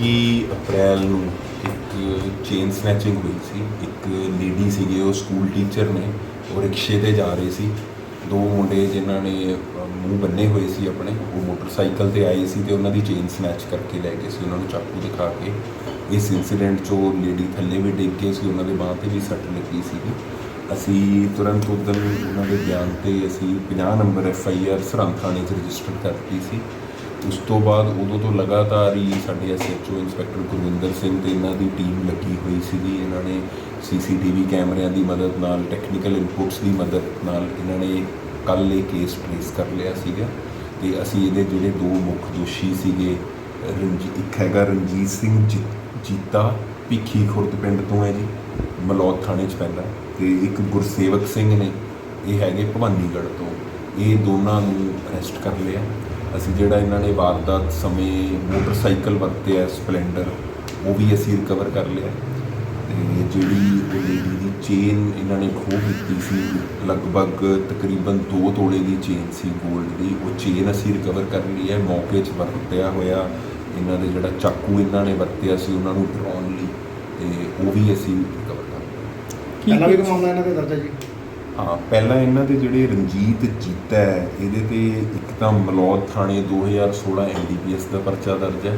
21 ਅਪ੍ਰੈਲ ਨੂੰ ਇੱਕ chain snatching ਹੋਈ ਸੀ, ਇੱਕ ਲੇਡੀ ਸੀਗੇ, ਉਹ ਸਕੂਲ ਟੀਚਰ ਨੇ, ਉਹ ਰਿਕਸ਼ੇ ਤੇ ਜਾ ਰਹੇ ਸੀ। ਦੋ ਮੁੰਡੇ ਜਿਨ੍ਹਾਂ ਨੇ ਮੂੰਹ ਬੰਨੇ ਹੋਏ ਸੀ ਆਪਣੇ, ਉਹ ਮੋਟਰਸਾਈਕਲ ਤੇ ਆਏ ਸੀ ਤੇ ਉਹਨਾਂ ਦੀ ਚੇਨ ਸਨੈਚ ਕਰਕੇ ਲੈ ਗਏ ਸੀ, ਉਹਨਾਂ ਨੂੰ ਚਾਕੂ ਦਿਖਾ ਕੇ। ਇਸ ਇਨਸੀਡੈਂਟ 'ਚੋਂ ਲੇਡੀ ਥੱਲੇ ਵੀ ਡਿੱਗ ਗਏ ਸੀ, ਉਹਨਾਂ ਦੇ ਬਾਂਹ ਤੇ ਵੀ ਸੱਟ ਲੱਗੀ ਸੀਗੀ। ਅਸੀਂ ਤੁਰੰਤ ਉਦੋਂ ਉਹਨਾਂ ਦੇ ਬਿਆਨ ਤੇ ਅਸੀਂ 50 number F I R Sirhind ਥਾਣੇ 'ਚ ਰਜਿਸਟਰ ਕਰਤੀ ਸੀ। ਉਸ ਤੋਂ ਬਾਅਦ ਉਦੋਂ ਤੋਂ ਲਗਾਤਾਰ ਹੀ ਸਾਡੇ ਐਸਐਚਓ ਇੰਸਪੈਕਟਰ ਗੁਰਵਿੰਦਰ ਸਿੰਘ ਤੇ ਇਹਨਾਂ ਦੀ ਟੀਮ ਲੱਗੀ ਹੋਈ ਸੀਗੀ। ਇਹਨਾਂ ਨੇ ਸੀਸੀਟੀਵੀ ਕੈਮਰਿਆਂ ਦੀ ਮਦਦ ਨਾਲ ਟੈਕਨੀਕਲ ਇਨਪੁਟਸ ਦੀ ਮਦਦ ਨਾਲ ਇਹਨਾਂ ਨੇ ਕੱਲ੍ਹ ਇਹ ਕੇਸ ਟ੍ਰੇਸ ਕਰ ਲਿਆ ਸੀਗਾ। ਤੇ ਅਸੀਂ ਇਹਦੇ ਜਿਹੜੇ ਦੋ ਮੁੱਖ ਦੋਸ਼ੀ ਸੀਗੇ ਰਣਜੀ ਇੱਕ ਹੈਗਾ ਰਣਜੀਤ ਸਿੰਘ ਜੀ- ਜੀਤਾ, ਭਿੱਖੀ ਖੁਰਦ ਪਿੰਡ ਤੋਂ ਹੈ ਜੀ ਮਲੌਤ ਥਾਣੇ 'ਚ ਪੈਂਦਾ। ਤੇ ਇੱਕ ਗੁਰਸੇਵਕ ਸਿੰਘ ਨੇ, ਇਹ ਹੈਗੇ ਭਵਾਨੀਗੜ੍ਹ ਤੋਂ। ਇਹ ਦੋਨਾਂ ਨੂੰ ਅਰੈਸਟ ਕਰ ਲਿਆ। ਅਸੀਂ ਜਿਹੜਾ ਇਹਨਾਂ ਨੇ ਵਾਰਦਾਤ ਸਮੇਂ ਮੋਟਰਸਾਈਕਲ ਵਰਤਿਆ ਸਪਲੈਂਡਰ ਉਹ ਵੀ ਅਸੀਂ ਰਿਕਵਰ ਕਰ ਲਿਆ ਤੇ ਜਿਹੜੀ ਉਹ ਲੇਡੀ ਦੀ ਚੇਨ ਇਹਨਾਂ ਨੇ ਖੋਹ ਕੀਤੀ ਸੀ ਲਗਭਗ ਤਕਰੀਬਨ 2 ਤੋਲੇ ਦੀ ਚੇਨ ਸੀ 골ਡ ਦੀ ਉਹ ਚੇਨ ਅਸੀਂ ਰਿਕਵਰ ਕਰ ਲਈ ਹੈ ਮੌਕੇ 'ਚ ਵਰਤਿਆ ਹੋਇਆ। ਇਹਨਾਂ ਦੇ ਜਿਹੜਾ ਚਾਕੂ ਇਹਨਾਂ ਨੇ ਵਰਤਿਆ ਸੀ ਉਹਨਾਂ ਨੂੰ ਡਰਾਉਣ ਲਈ ਤੇ ਉਹ ਵੀ ਅਸੀਂ ਰਿਕਵਰ ਕਰ ਲਿਆ। ਪਹਿਲਾਂ ਵੀ ਕੋਈ ਮਾਮਲਾ ਇਹਨਾਂ ਦੇ ਦਰਜ ਹੈ ਜੀ? ਹਾਂ ਪਹਿਲਾਂ ਇਹਨਾਂ ਦੇ ਜਿਹੜੇ ਰਣਜੀਤ ਜੀਤਾ ਹੈ ਇਹਦੇ ਤੇ ਇੱਕ ਤਾਂ ਮਲੌਦ ਥਾਣੇ 2016 ਐਨਡੀਪੀਐਸ ਦਾ ਪਰਚਾ ਦਰਜ ਹੈ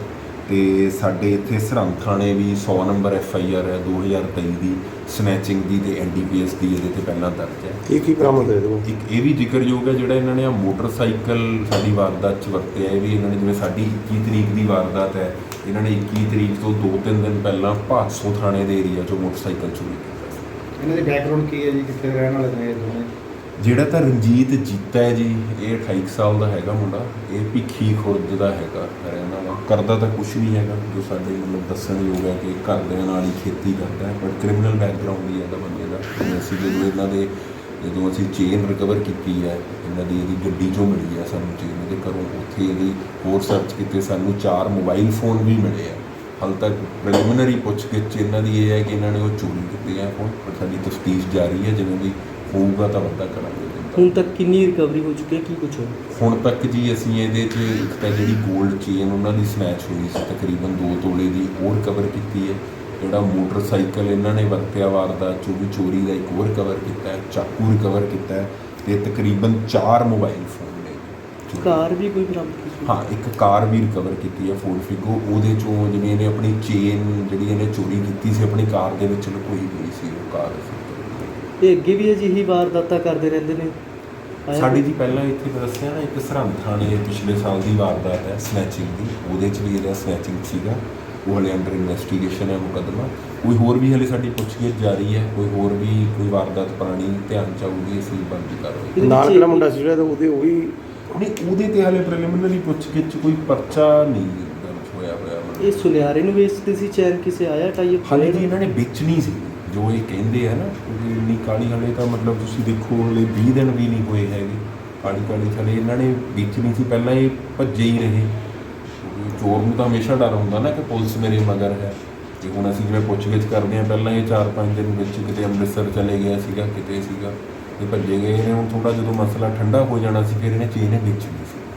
ਤੇ ਸਾਡੇ ਇੱਥੇ ਸਰਹੰਦ ਥਾਣੇ ਵੀ 100 ਨੰਬਰ ਐਫ ਆਈ ਆਰ ਹੈ 2023 ਦੀ ਸਨੈਚਿੰਗ ਦੀ ਤੇ ਐਨਡੀਪੀਐਸ ਦੀ ਇਹਦੇ ਤੇ ਪਹਿਲਾਂ ਦਰਜ ਹੈ। ਕੀ ਕੀ ਬਰਾਮਦ ਹੋਇਆ ਇਹਦੇ ਇੱਕ ਇਹ ਵੀ ਜ਼ਿਕਰਯੋਗ ਹੈ ਜਿਹੜਾ ਇਹਨਾਂ ਨੇ ਆ ਮੋਟਰਸਾਈਕਲ ਸਾਡੀ ਵਾਰਦਾਤ ਚ ਵਰਤਿਆ ਇਹ ਵੀ ਇਹਨਾਂ ਨੇ ਜਿਵੇਂ ਸਾਡੀ 21 ਤਰੀਕ ਦੀ ਵਾਰਦਾਤ ਹੈ ਇਹਨਾਂ ਨੇ 21 ਤਰੀਕ ਤੋਂ 2-3 ਦਿਨ ਪਹਿਲਾਂ ਭਾਸੋ ਥਾਣੇ ਦੇ ਏਰੀਆ ਚੋਂ ਮੋਟਰਸਾਈਕਲ ਚੋਰੀ ਇਹਨਾਂ ਦੀ ਬੈਕਗ੍ਰਾਉਂਡ ਕੀ ਹੈ ਜੀ? ਕਿੱਥੇ ਦੇ ਰਹਿਣ ਵਾਲੇ ਨੇ ਇਹ ਦੋਨੇ ਜਿਹੜਾ ਤਾਂ ਰਣਜੀਤ ਜੀਤਾ ਹੈ ਜੀ, ਇਹ 28 ਕੁ ਸਾਲ ਦਾ ਹੈਗਾ ਮੁੰਡਾ। ਇਹ ਭਿੱਖੀ ਖੁਰਦ ਦਾ ਹੈਗਾ, ਰਹਿਣ ਵਾਲਾ। ਕਰਦਾ ਤਾਂ ਕੁਝ ਨਹੀਂ ਹੈਗਾ, ਜੋ ਸਾਡੇ ਮਤਲਬ ਦੱਸਣ ਯੋਗ ਹੈ ਕਿ ਘਰਦਿਆਂ ਨਾਲ ਹੀ ਖੇਤੀ ਕਰਦਾ ਹੈ ਪਰ ਕ੍ਰਿਮੀਨਲ ਬੈਕਗ੍ਰਾਉਂਡ ਵੀ ਹੈਗਾ ਬੰਦੇ ਦਾ। ਅਸੀਂ ਜਦੋਂ ਇਹਨਾਂ ਦੇ, ਜਦੋਂ ਅਸੀਂ ਚੇਨ ਰਿਕਵਰ ਕੀਤੀ ਹੈ, ਇਹਨਾਂ ਦੀ ਇਹਦੀ ਗੱਡੀ ਚੋਂ ਮਿਲੀ ਹੈ ਸਾਨੂੰ ਚੇਨ ਇਹਦੇ ਘਰੋਂ, ਉੱਥੇ ਇਹਦੀ ਹੋਰ ਸਰਚ ਕੀਤੇ ਸਾਨੂੰ ਚਾਰ ਮੋਬਾਈਲ ਫੋਨ ਵੀ ਮਿਲੇ ਆ। ਹਾਲ ਤੱਕ ਪ੍ਰੀਲਿਮਿਨਰੀ ਪੁੱਛਗਿੱਛ ਇਹਨਾਂ ਦੀ ਇਹ ਹੈ ਕਿ ਇਹਨਾਂ ਨੇ ਉਹ ਚੋਰੀ ਕੀਤੇ ਆ ਫੋਨ ਪਰ ਸਾਡੀ ਤਫਤੀਸ਼ ਜਾਰੀ ਹੈ ਜਿਵੇਂ ਵੀ ਹੋਊਗਾ ਤਾਂ ਬੰਦਾ ਕਰਾਂਗੇ ਹੁਣ ਤੱਕ ਕਿੰਨੀ ਰਿਕਵਰੀ ਹੋ ਚੁੱਕੀ ਹੈ ਕੀ ਕੁਛ ਹੋਇਆ ਹੁਣ ਤੱਕ ਜੀ ਅਸੀਂ ਇਹਦੇ 'ਚ ਇੱਕ ਤਾਂ ਜਿਹੜੀ 골ਡ ਚੇਨ ਉਹਨਾਂ ਦੀ ਸਨੈਚ ਹੋਈ ਸੀ ਤਕਰੀਬਨ 2 ਤੋਲੇ ਦੀ ਉਹ ਰਿਕਵਰ ਕੀਤੀ ਹੈ ਜਿਹੜਾ ਮੋਟਰਸਾਈਕਲ ਇਹਨਾਂ ਨੇ ਵਰਤਿਆ ਵਾਰਦਾਤ ਚੋਂ ਵੀ ਚੋਰੀ ਦਾ ਇੱਕ ਹੋਰ ਰਿਕਵਰ ਕੀਤਾ ਹੈ ਚਾਕੂ ਰਿਕਵਰ ਕੀਤਾ ਹੈ ਤੇ ਤਕਰੀਬਨ 4 ਮੋਬਾਈਲ ਫੋਨ। ਕਾਰ ਵੀ ਕੋਈ ਬਰਾਮਦ ਕੀਤੀ ਹਾਂ? ਇੱਕ ਕਾਰ ਵੀ ਰਿਕਵਰ ਕੀਤੀ ਹੈ ਫੋਰਡ ਫਿਗੋ ਉਹਦੇ ਚੋਂ ਜਿਵੇਂ ਇਹਨੇ ਆਪਣੀ ਚੇਨ ਜਿਹੜੀ ਇਹਨੇ ਚੋਰੀ ਕੀਤੀ ਸੀ ਆਪਣੀ ਕਾਰ ਦੇ ਵਿੱਚ ਲੁਕੋਈ ਹੋਈ ਸੀ ਉਹ ਕਾਰ। ਇਹ ਅੱਗੇ ਵੀ ਅਜਿਹੀ ਵਾਰਦਾਤਾਂ ਕਰਦੇ ਰਹਿੰਦੇ ਨੇ? ਸਾਡੀ ਜੀ ਪਹਿਲਾਂ ਇੱਥੇ ਮੈਂ ਦੱਸਿਆ ਨਾ ਇੱਕ ਸਰਹੰਦ ਥਾਣੇ ਪਿਛਲੇ ਸਾਲ ਦੀ ਵਾਰਦਾਤ ਹੈ ਸਨੈਚਿੰਗ ਦੀ। ਉਹਦੇ 'ਚ ਵੀ ਇਹਦਾ ਸਨੈਚਿੰਗ ਸੀਗਾ। ਉਹ ਹਲੇ ਅੰਡਰ ਇਨਵੈਸਟੀਗੇਸ਼ਨ ਹੈ ਮੁਕੱਦਮਾ। ਕੋਈ ਹੋਰ ਵੀ ਹਲੇ ਸਾਡੀ ਪੁੱਛਗਿੱਛ ਜਾਰੀ ਹੈ? ਕੋਈ ਹੋਰ ਵੀ ਕੋਈ ਵਾਰਦਾਤ ਪੁਰਾਣੀ ਧਿਆਨ ਚ ਆਊਗੀ ਅਸੀਂ ਬੰਦੀ ਇਹਦੇ ਨਾਲ ਕਿਹੜਾ ਮੁੰਡਾ ਸੀ ਜਿਹੜਾ ਉਹਦੇ ਉਹ ਨਹੀਂ ਉਹਦੇ ਤੇ ਹਲੇ ਪ੍ਰੀਲਿਮਿਨਰੀ ਪੁੱਛਗਿੱਛ ਕੋਈ ਪਰਚਾ ਨਹੀਂ ਦਰਜ ਹੋਇਆ ਹੋਇਆ ਮਤਲਬ ਇਹ ਸੁਨਿਆਰੇ ਨੂੰ ਵੇਚਦੇ ਸੀ ਚੈਨ ਕਿਸੇ ਆਇਆ ਟਾਈਪ ਹਾਲੇ ਜੀ ਇਹਨਾਂ ਨੇ ਵੇਚਣੀ ਸੀ ਜੋ ਇਹ ਕਹਿੰਦੇ ਆ ਨਾ ਕਿ ਇੰਨੀ ਕਾਲੀ ਹਲੇ ਤਾਂ ਮਤਲਬ ਤੁਸੀਂ ਦੇਖੋ ਹਲੇ 20 ਦਿਨ ਵੀ ਨਹੀਂ ਹੋਏ ਹੈਗੇ। ਕਾਲੀ ਕਾਲੀ ਥਲੇ ਇਹਨਾਂ ਨੇ ਵੇਚਣੀ ਸੀ ਪਹਿਲਾਂ ਇਹ ਭੱਜੇ ਹੀ ਰਹੇ। ਕਿਉਂਕਿ ਚੋਰ ਨੂੰ ਤਾਂ ਹਮੇਸ਼ਾ ਡਰ ਹੁੰਦਾ ਨਾ ਕਿ ਪੁਲਿਸ ਮੇਰੇ ਮਗਰ ਹੈ। ਤੇ ਹੁਣ ਅਸੀਂ ਜਿਵੇਂ ਪੁੱਛਗਿੱਛ ਕਰਦੇ ਆ ਪਹਿਲਾਂ ਇਹ 4-5 ਦਿਨ ਵਿੱਚ ਕਿਤੇ ਅੰਮ੍ਰਿਤਸਰ ਚਲੇ ਗਿਆ ਸੀਗਾ ਕਿਤੇ ਸੀਗਾ। ਤੇ ਭੱਜੇ ਗਏ ਨੇ, ਹੁਣ ਥੋੜਾ ਜਦੋਂ ਮਸਲਾ ਠੰਡਾ ਹੋ ਜਾਣਾ ਸੀ, ਫਿਰ ਇਹਨੇ ਚੀਜ਼ ਨੇ ਵੇਚਣੀ ਸੀ।